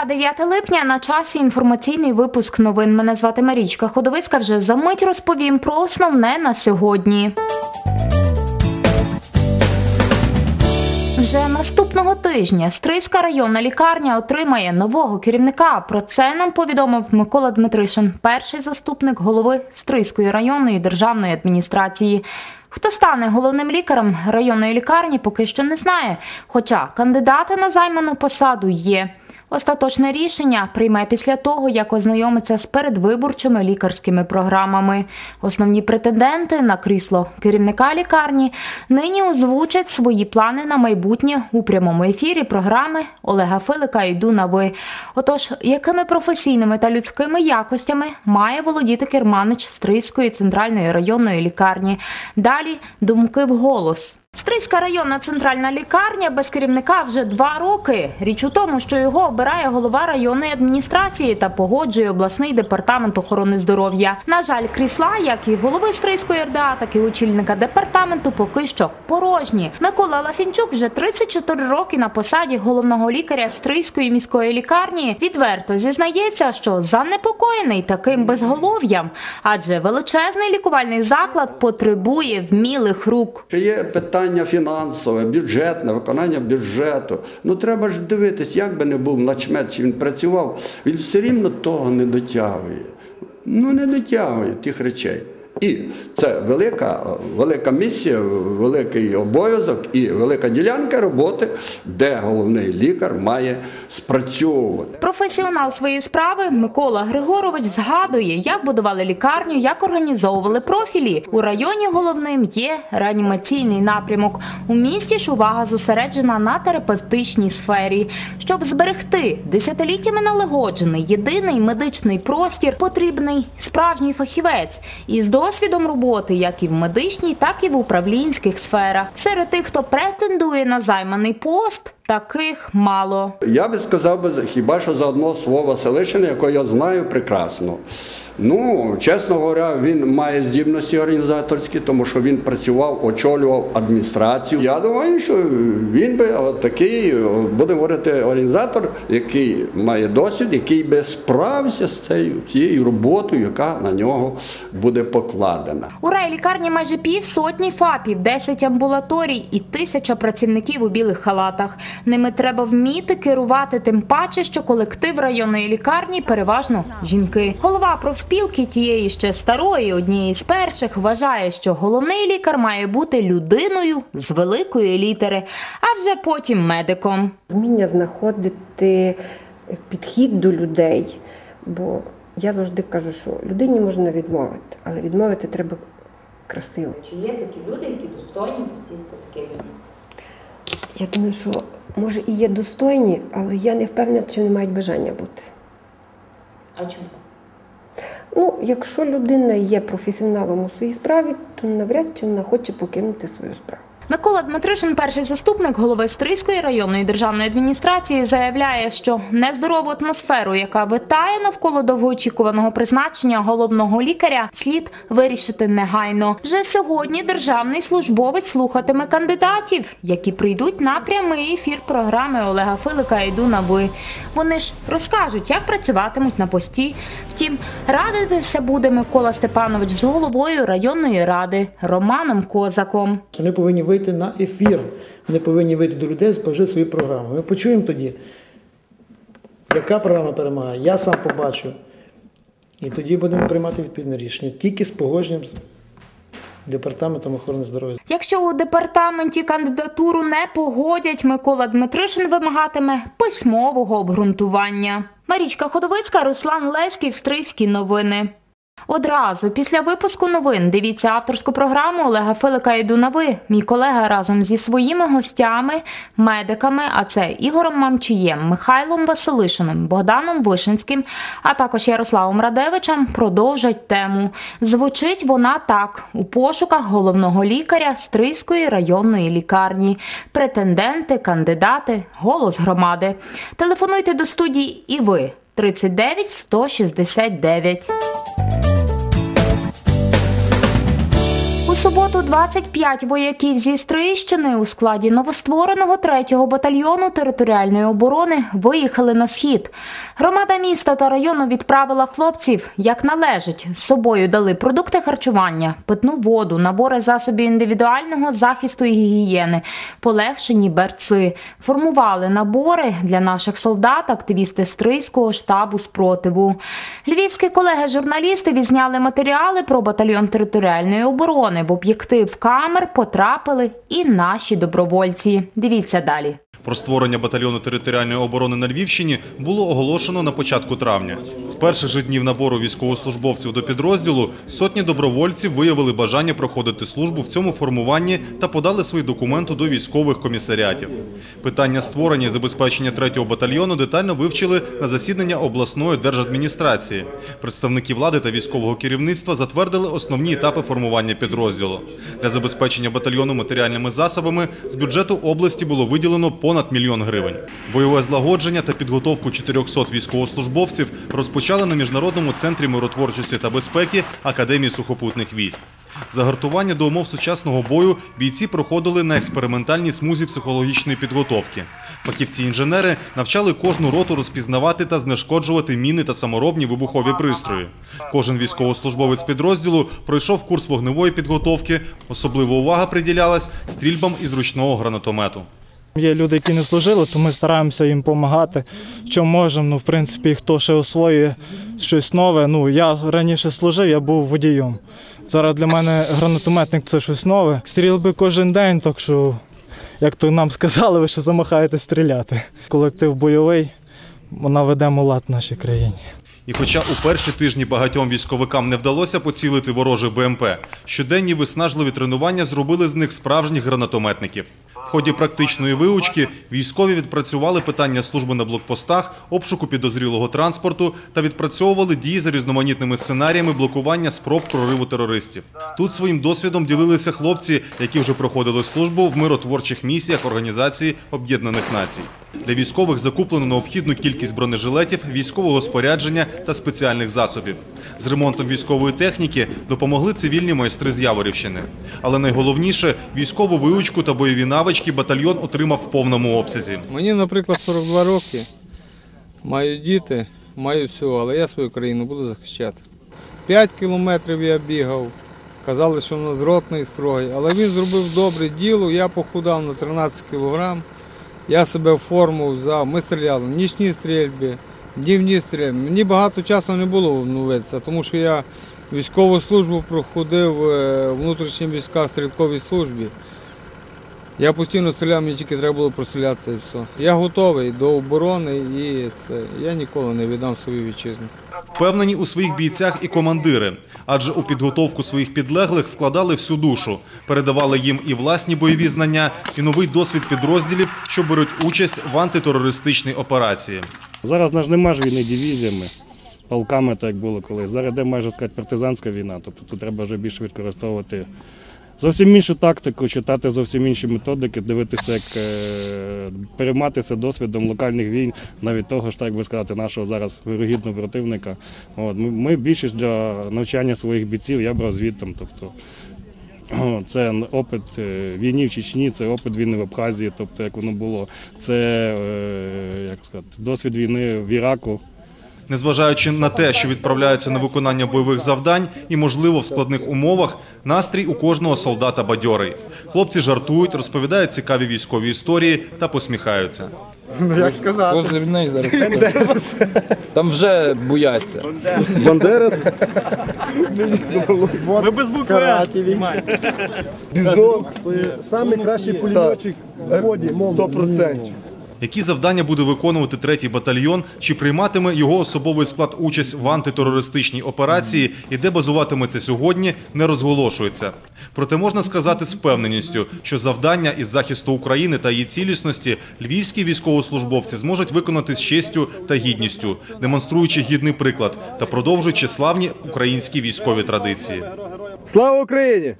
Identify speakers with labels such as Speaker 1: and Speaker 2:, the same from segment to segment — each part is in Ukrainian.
Speaker 1: Середа, 9 липня на часі інформаційний випуск новин. Мене звати Марічка Ходовицька. Вже за мить розповім про основне на сьогодні. Вже наступного тижня Стрийська районна лікарня отримає нового керівника. Про це нам повідомив Микола Дмитришин, перший заступник голови Стрийської районної державної адміністрації. Хто стане головним лікарем районної лікарні, поки що не знає. Хоча кандидати на займану посаду є. Остаточне рішення прийме після того, як ознайомиться з передвиборчими лікарськими програмами. Основні претенденти на крісло керівника лікарні нині озвучать свої плани на майбутнє у прямому ефірі програми Олега Филика «Йду на ви». Отож, якими професійними та людськими якостями має володіти керманич Стрийської центральної районної лікарні? Далі думки вголос. Стрийська районна центральна лікарня без керівника вже два роки. Річ у тому, що його обирає голова районної адміністрації та погоджує обласний департамент охорони здоров'я. На жаль, крісла, як і голови Стрийської РДА, так і очільника департаменту, поки що порожні. Микола Лафінчук вже 34 роки на посаді головного лікаря Стрийської міської лікарні. Відверто зізнається, що занепокоєний таким безголов'ям, адже величезний лікувальний заклад потребує вмілих рук.
Speaker 2: Є питання фінансове, бюджетне, виконання бюджету. Ну треба ж дивитись, як би не був начмет, чи він працював, він все рівно того не дотягує. Ну не дотягує тих речей. І це велика, велика місія, великий обов'язок і велика ділянка роботи, де головний лікар має спрацьовувати.
Speaker 1: Професіонал своєї справи Микола Григорович згадує, як будували лікарню, як організовували профілі. У районі головним є реанімаційний напрямок. У місті ж увага зосереджена на терапевтичній сфері. Щоб зберегти десятиліттями налагоджений єдиний медичний простір, потрібний справжній фахівець із досвідом роботи як і в медичній, так і в управлінських сферах. Серед тих, хто претендує на займаний пост, таких мало.
Speaker 2: Я би сказав хіба що за одного слова селищини, якого я знаю прекрасно. Ну, чесно говоря, він має здібності організаторські, тому що він працював, очолював адміністрацію. Я думаю, що він би такий, будемо говорити, організатор, який має досвід, який би справився з цією, цією роботою, яка на нього буде покладена.
Speaker 1: У райлікарні майже пів сотні ФАПів, 10 амбулаторій і тисяча працівників у білих халатах. Ними треба вміти керувати, тим паче, що колектив районної лікарні переважно жінки. Голова профспілки тієї ще старої, однієї з перших, вважає, що головний лікар має бути людиною з великої літери, а вже потім медиком.
Speaker 3: Вміння знаходити підхід до людей. Бо я завжди кажу, що людині можна відмовити, але відмовити треба красиво.
Speaker 1: Чи є такі люди, які достойні посісти таке місце?
Speaker 3: Я думаю, що може і є достойні, але я не впевнена, чи вони мають бажання бути.
Speaker 1: А чому?
Speaker 3: Ну, якщо людина є професіоналом у своїй справі, то навряд чи вона хоче покинути свою справу.
Speaker 1: Микола Дмитришин, перший заступник голови Стрийської районної державної адміністрації, заявляє, що нездорову атмосферу, яка витає навколо довгоочікуваного призначення головного лікаря, слід вирішити негайно. Вже сьогодні державний службовець слухатиме кандидатів, які прийдуть на прямий ефір програми Олега Филика «Йду на ви. Вони ж розкажуть, як працюватимуть на пості. Втім, радитися буде Микола Степанович з головою районної ради Романом Козаком.
Speaker 4: Вони повинні вийти на ефір, вони повинні вийти до людей, спожити свої програми. Ми почуємо тоді, яка програма перемагає, я сам побачу. І тоді будемо приймати відповідне рішення тільки з погодженням з департаментом охорони здоров'я.
Speaker 1: Якщо у департаменті кандидатуру не погодять, Микола Дмитришин вимагатиме письмового обґрунтування. Марічка Ходовицька, Руслан Леськів, Стрийські новини. Одразу після випуску новин дивіться авторську програму Олега Филика «Йду на ви». Мій колега разом зі своїми гостями, медиками, а це Ігорем Мамчієм, Михайлом Василишиним, Богданом Вишинським, а також Ярославом Радевичем продовжать тему. Звучить вона так: у пошуках головного лікаря Стрийської районної лікарні. Претенденти, кандидати, голос громади. Телефонуйте до студії і ви 39 169. Суботу 25 вояків зі Стрийщини у складі новоствореного 3-го батальйону територіальної оборони виїхали на схід. Громада міста та району відправила хлопців, як належить. З собою дали продукти харчування, питну воду, набори засобів індивідуального захисту і гігієни, полегшені берци. Формували набори для наших солдат, активісти Стрийського штабу спротиву. Львівські колеги-журналісти відзняли матеріали про батальйон територіальної оборони. В об'єктив камер потрапили і наші добровольці. Дивіться далі.
Speaker 5: Про створення батальйону територіальної оборони на Львівщині було оголошено на початку травня. З перших же днів набору військовослужбовців до підрозділу сотні добровольців виявили бажання проходити службу в цьому формуванні та подали свої документи до військових комісаріатів. Питання створення і забезпечення третього батальйону детально вивчили на засідання обласної держадміністрації. Представники влади та військового керівництва затвердили основні етапи формування підрозділу. Для забезпечення батальйону матеріальними засобами з бюджету області було виділено понад мільйон гривень. Бойове злагодження та підготовку 400 військовослужбовців розпочали на міжнародному центрі миротворчості та безпеки Академії сухопутних військ. Загартування до умов сучасного бою бійці проходили на експериментальній смузі психологічної підготовки. Фахівці-інженери навчали кожну роту розпізнавати та знешкоджувати міни та саморобні вибухові пристрої. Кожен військовослужбовець підрозділу пройшов курс вогневої підготовки. Особлива увага приділялась стрільбам із ручного гранатомету.
Speaker 6: Є люди, які не служили, то ми стараємося їм допомагати, чому можемо. Ну, в принципі, хто ще освоює щось нове. Ну, я раніше служив, я був водієм. Зараз для мене гранатометник це щось нове. Стрілби кожен день, так що, як то нам сказали, ви ще замахаєте стріляти. Колектив бойовий, вона ведемо лад в нашій країні.
Speaker 5: І хоча у перші тижні багатьом військовикам не вдалося поцілити ворожих БМП, щоденні виснажливі тренування зробили з них справжніх гранатометників. В ході практичної виучки військові відпрацювали питання служби на блокпостах, обшуку підозрілого транспорту та відпрацьовували дії за різноманітними сценаріями блокування спроб прориву терористів. Тут своїм досвідом ділилися хлопці, які вже проходили службу в миротворчих місіях Організації Об'єднаних Націй. Для військових закуплено необхідну кількість бронежилетів, військового спорядження та спеціальних засобів. З ремонтом військової техніки допомогли цивільні майстри з Яворівщини. Але найголовніше військову виучку та бойові навички батальйон отримав в повному обсязі.
Speaker 7: Мені, наприклад, 42 роки, маю діти, маю все, але я свою країну буду захищати. 5 кілометрів я бігав, казали, що в нас ротний строй, але він зробив добре діло, я похудав на 13 кілограм, я себе в форму взяв, ми стріляли в нічні стрільби, днівні стрільби. Мені багато часу не було обновитися, тому що я військову службу проходив е, в внутрішніх військах стрілковій службі. Я постійно стріляв, мені тільки треба було прострілятися і все. Я готовий до оборони і це я ніколи не віддам свою вітчизну.
Speaker 5: Впевнені у своїх бійцях і командири, адже у підготовку своїх підлеглих вкладали всю душу, передавали їм і власні бойові знання, і новий досвід підрозділів, що беруть участь в антитерористичній операції.
Speaker 8: Зараз наш нема ж війни дивізіями, полками, так як було колись. Зараз йде майже сказати партизанська війна, тобто тут треба вже більше використовувати зовсім іншу тактику, читати зовсім інші методики, дивитися, як е, перейматися досвідом локальних війн, навіть того ж, так би сказати, нашого зараз вирогідного противника. От, ми, більшість для навчання своїх бійців я брав звідтам. Тобто, Це опит е, війни в Чечні, це опит війни в Абхазії, тобто як воно було. Це е, як сказати, досвід війни в Іраку.
Speaker 5: Незважаючи на те, що відправляються на виконання бойових завдань і, можливо, в складних умовах, настрій у кожного солдата бадьорий. Хлопці жартують, розповідають цікаві військові історії та посміхаються.
Speaker 9: Позивний зараз. Там вже бояться.
Speaker 10: Бізон це найкращий пулеметчик в зводі, 100%.
Speaker 5: Які завдання буде виконувати третій батальйон, чи прийматиме його особовий склад участь в антитерористичній операції і де базуватиметься сьогодні, не розголошується. Проте можна сказати з впевненістю, що завдання із захисту України та її цілісності львівські військовослужбовці зможуть виконати з честю та гідністю, демонструючи гідний приклад та продовжуючи славні українські військові традиції.
Speaker 10: Слава Україні!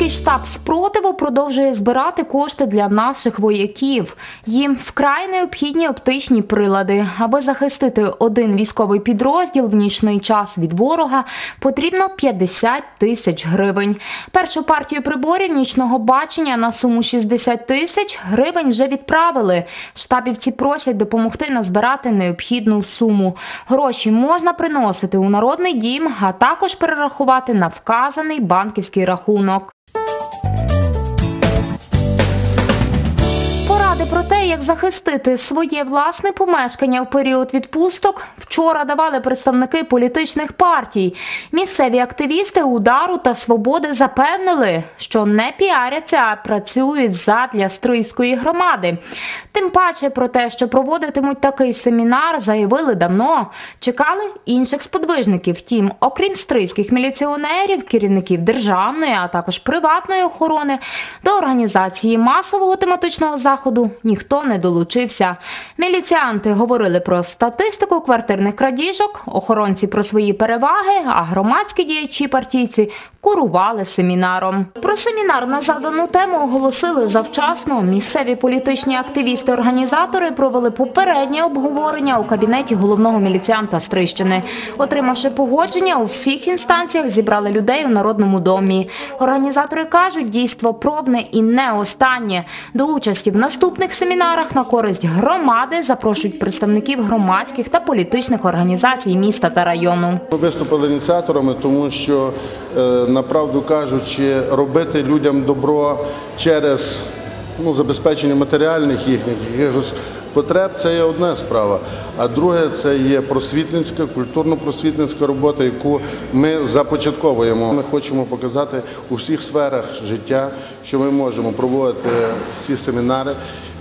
Speaker 1: Стрийський штаб спротиву продовжує збирати кошти для наших вояків. Їм вкрай необхідні оптичні прилади. Аби захистити один військовий підрозділ в нічний час від ворога, потрібно 50 тисяч гривень. Першу партію приборів нічного бачення на суму 60 тисяч гривень вже відправили. Штабівці просять допомогти назбирати необхідну суму. Гроші можна приносити у народний дім, а також перерахувати на вказаний банківський рахунок. Як захистити своє власне помешкання в період відпусток, вчора давали представники політичних партій. Місцеві активісти удару та свободи запевнили, що не піаряться, а працюють задля стрийської громади. Тим паче про те, що проводитимуть такий семінар, заявили давно. Чекали інших сподвижників. Втім, окрім стрийських міліціонерів, керівників державної, а також приватної охорони, до організації масового тематичного заходу ніхто не долучився. Міліціанти говорили про статистику квартирних крадіжок, охоронці про свої переваги, а громадські діячі партійці курували семінаром. Про семінар на задану тему оголосили завчасно. Місцеві політичні активісти-організатори провели попереднє обговорення у кабінеті головного міліціанта Стрищини. Отримавши погодження, у всіх інстанціях зібрали людей у народному домі. Організатори кажуть, дійство пробне і не останнє. До участі в наступних семінарах на користь громади запрошують представників громадських та політичних організацій міста та району.
Speaker 11: Ми виступили ініціаторами, тому що, е, направду кажучи, робити людям добро через ну, забезпечення матеріальних їхніх якихось потреб це є одна справа. А друге це є просвітницька, культурно-просвітницька робота, яку ми започатковуємо. Ми хочемо показати у всіх сферах життя, що ми можемо проводити ці семінари.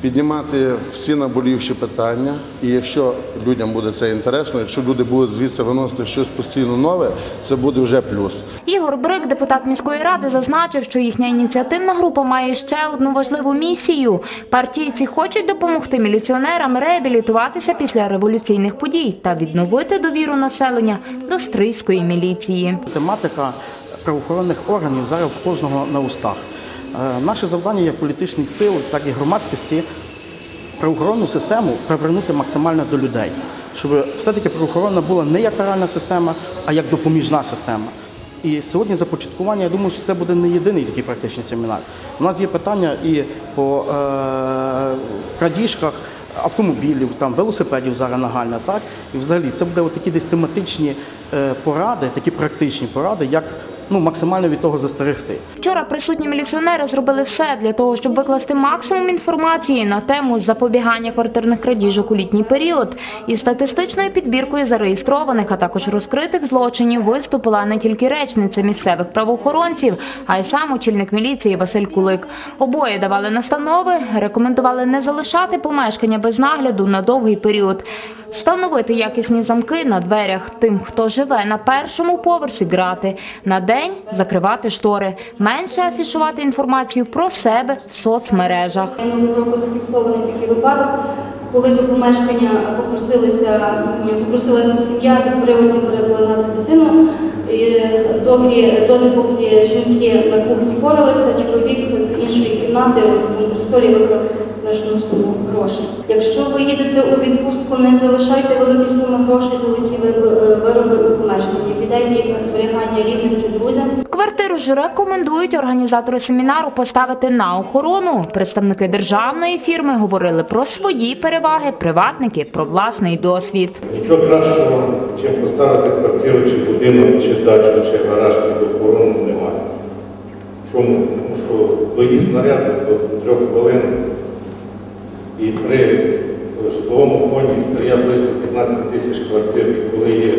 Speaker 11: Піднімати всі наболівші питання, і якщо людям буде це інтересно, якщо люди будуть звідси виносити щось постійно нове, це буде вже плюс.
Speaker 1: Ігор Брик, депутат міської ради, зазначив, що їхня ініціативна група має ще одну важливу місію. Партійці хочуть допомогти міліціонерам реабілітуватися після революційних подій та відновити довіру населення до стрийської міліції.
Speaker 12: Тематика правоохоронних органів зараз в кожного на устах. Е, Наше завдання як політичних сил, так і громадськості правоохоронну систему привернути максимально до людей, щоб все-таки правоохоронна була не як каральна система, а як допоміжна система. І сьогодні започаткування, я думаю, що це буде не єдиний такий практичний семінар. У нас є питання і по е, крадіжках автомобілів, там велосипедів зараз нагальна, так і взагалі це буде такі десь тематичні е, поради, такі практичні поради, як ну максимально від того застерегти.
Speaker 1: Вчора присутні міліціонери зробили все для того, щоб викласти максимум інформації на тему запобігання квартирних крадіжок у літній період. Із статистичною підбіркою зареєстрованих, а також розкритих злочинів виступила не тільки речниця місцевих правоохоронців, а й сам очільник міліції Василь Кулик. Обоє давали настанови, рекомендували не залишати помешкання без нагляду на довгий період. Встановити якісні замки на дверях тим, хто живе на першому поверсі грати, на день закривати штори, менше афішувати інформацію про себе в соцмережах.
Speaker 13: Року коли до помешкання попросилися, попросилася сім'я приводу переконати дитину. І доки, доти, поки жінки на кухні поралися, чоловік з іншої кімнати з викрав значну суму грошей. Якщо ви їдете у відпустку, не залишайте великі суми грошей, золоті ви- вироби у помешканні. Віддайте їх на зберігання рідним чи друзям.
Speaker 1: Квартиру ж рекомендують організатори семінару поставити на охорону. Представники державної фірми говорили про свої переваги, приватники про власний досвід.
Speaker 14: Нічого кращого, чим поставити квартиру, чи будинок, чи дачу, чи гараж під охорону немає. Чому? Тому що доїзд наряду до трьох хвилин і при житловому фонді стоя близько 15 тисяч квартир, і коли є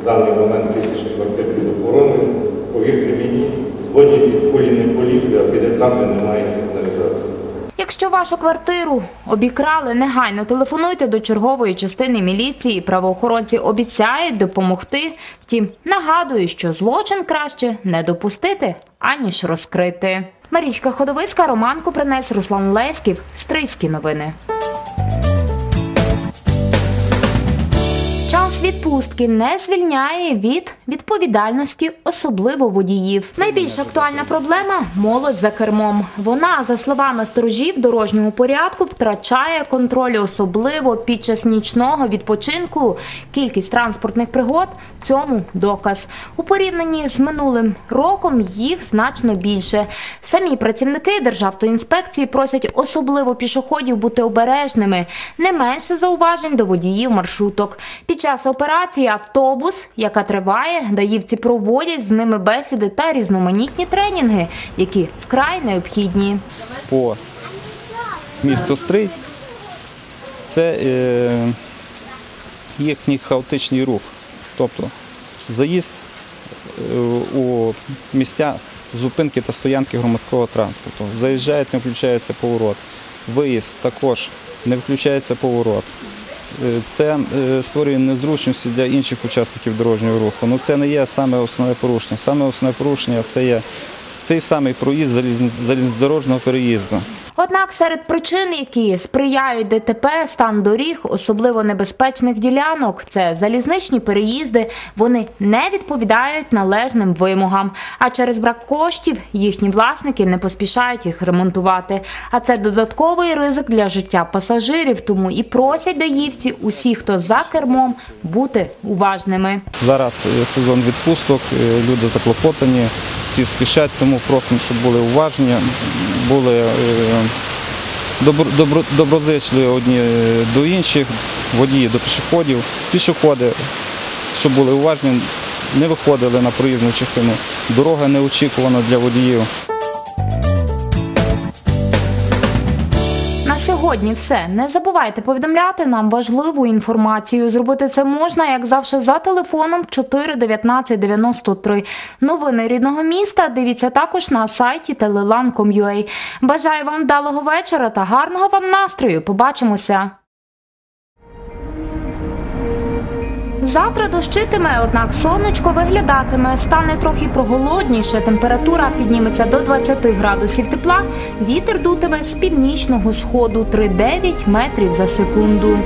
Speaker 14: в даний момент тисячі квартир під охороною, повірте мені, згодні під кулі не полізли, а під етапи немає сигналізації.
Speaker 1: Якщо вашу квартиру обікрали, негайно телефонуйте до чергової частини міліції. Правоохоронці обіцяють допомогти. Втім, нагадую, що злочин краще не допустити, аніж розкрити. Марічка Ходовицька, Роман Купринець, Руслан Леськів. Стрийські новини. Час відпустки не звільняє від відповідальності, особливо водіїв. Найбільш актуальна проблема молодь за кермом. Вона, за словами сторожів дорожнього порядку, втрачає контроль, особливо під час нічного відпочинку. Кількість транспортних пригод цьому доказ. У порівнянні з минулим роком їх значно більше. Самі працівники Державтоінспекції просять особливо пішоходів бути обережними. Не менше зауважень до водіїв маршруток. Під час операції автобус, яка триває, даївці проводять з ними бесіди та різноманітні тренінги, які вкрай необхідні.
Speaker 15: по місту Стрий це е, їхній хаотичний рух. Тобто заїзд е, у місця зупинки та стоянки громадського транспорту. Заїжджають, не включається поворот. Виїзд також не включається поворот. Е, Це е, створює незручності для інших учасників дорожнього руху. Ну це не є саме основне порушення. Саме основне порушення це є цей самий проїзд залізн- залізнодорожнього переїзду.
Speaker 1: Однак серед причин, які сприяють ДТП, стан доріг, особливо небезпечних ділянок, це залізничні переїзди. Вони не відповідають належним вимогам. А через брак коштів їхні власники не поспішають їх ремонтувати. А це додатковий ризик для життя пасажирів. Тому і просять даївці усі, хто за кермом, бути уважними.
Speaker 15: Зараз е, сезон відпусток, е, люди заклопотані, всі спішать, тому просимо, щоб були уважні, були е, добро, добро, доброзичливі одні е, до інших, водії до пішоходів, пішоходи, щоб були уважні, не виходили на проїзну частину. Дорога неочікувана для водіїв.
Speaker 1: Сьогодні все. Не забувайте повідомляти нам важливу інформацію. Зробити це можна, як завжди, за телефоном 4 19 93. Новини рідного міста дивіться також на сайті telelan.com.ua. Бажаю вам вдалого вечора та гарного вам настрою. Побачимося. Завтра дощитиме, однак сонечко виглядатиме, стане трохи проголодніше. Температура підніметься до 20 градусів тепла. Вітер дутиме з північного сходу 3,9 метрів за секунду.